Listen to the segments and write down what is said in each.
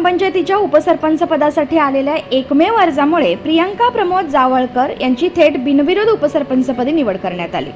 ग्रामपंचायतीच्या उपसरपंच पदासाठी आलेल्या एकमेव अर्जामुळे प्रियंका प्रमोद जावळकर यांची थेट बिनविरोध उपसरपंचपदी निवड करण्यात आली.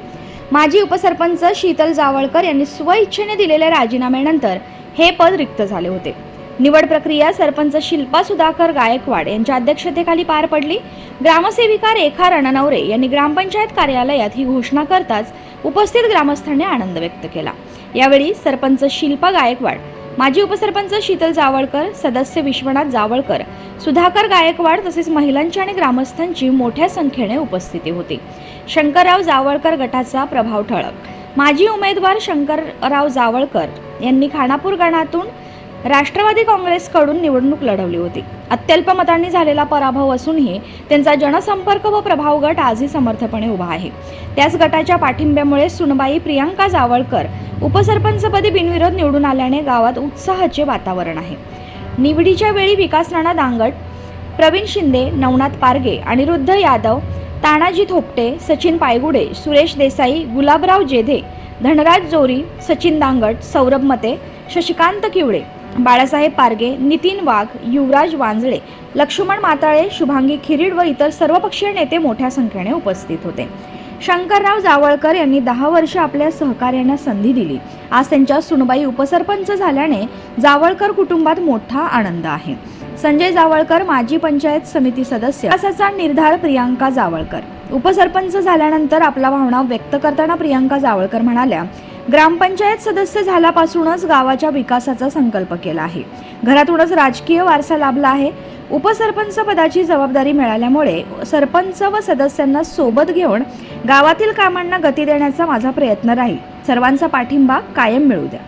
माजी उपसरपंच शीतल जावळकर यांनी स्वइच्छेने दिलेल्या राजीनाम्यानंतर हे पद रिक्त झाले होते. निवड प्रक्रिया सरपंच शिल्पा सुधाकर गायकवाड यांच्या अध्यक्षतेखाली पार पडली. ग्रामसेविका रेखा रणनवरे यांनी ग्रामपंचायत कार्यालयात ही घोषणा करताच उपस्थित ग्रामस्थांनी आनंद व्यक्त केला. यावेळी सरपंच शिल्पा गायकवाड माजी उपसरपंच शीतल जावळकर सदस्य विश्वनाथ जावळकर सुधाकर गायकवाड तसेच महिलांची आणि ग्रामस्थांची मोठ्या संख्येने उपस्थिती होती. शंकरराव जावळकर गटाचा प्रभाव ठळक. माजी उमेदवार शंकरराव जावळकर यांनी खानापूर गणातून राष्ट्रवादी काँग्रेसकडून निवडणूक लढवली होती. अत्यल्प मतांनी झालेला पराभव असूनही त्यांचा जनसंपर्क व प्रभाव गट आजही समर्थपणे उभा आहे. त्याच गटाच्या पाठिंब्यामुळे सुनबाई प्रियांका जावळकर उपसरपंचपदी बिनविरोध निवडून आल्याने गावात उत्साहाचे वातावरण आहे. निवडीच्या वेळी विकास राणा दांगट प्रवीण शिंदे नवनाथ पारगे अनिरुद्ध यादव तानाजी थोपटे सचिन पायगुडे सुरेश देसाई गुलाबराव जेधे धनराज जोरी सचिन दांगट सौरभ मते शशिकांत किवडे बाळासाहेब पारगे नितीन वाघ युवराज वांजळे लक्ष्मण माताळे शुभांगी खिरीड व इतर सर्वपक्षीय नेते मोठ्या संख्येने उपस्थित होते. शंकरराव जावळकर यांनी दहा वर्ष आपल्या सहकार्यांना संधी दिली. आज त्यांच्या सुनबाई उपसरपंच झाल्याने जावळकर कुटुंबात मोठा आनंद आहे. संजय जावळकर माजी पंचायत समिती सदस्य असाचा निर्धार प्रियांका जावळकर. उपसरपंच झाल्यानंतर आपला भावना व्यक्त करताना प्रियांका जावळकर म्हणाल्या ग्रामपंचायत सदस्य झाल्यापासूनच गावाच्या विकासाचा संकल्प केला आहे. घरातूनच राजकीय वारसा लाभला आहे. उपसरपंच पदाची जबाबदारी मिळाल्यामुळे सरपंच व सदस्यांना सोबत घेऊन गावातील कामांना गती देण्याचा माझा प्रयत्न राहील. सर्वांचा पाठिंबा कायम मिळू द्या.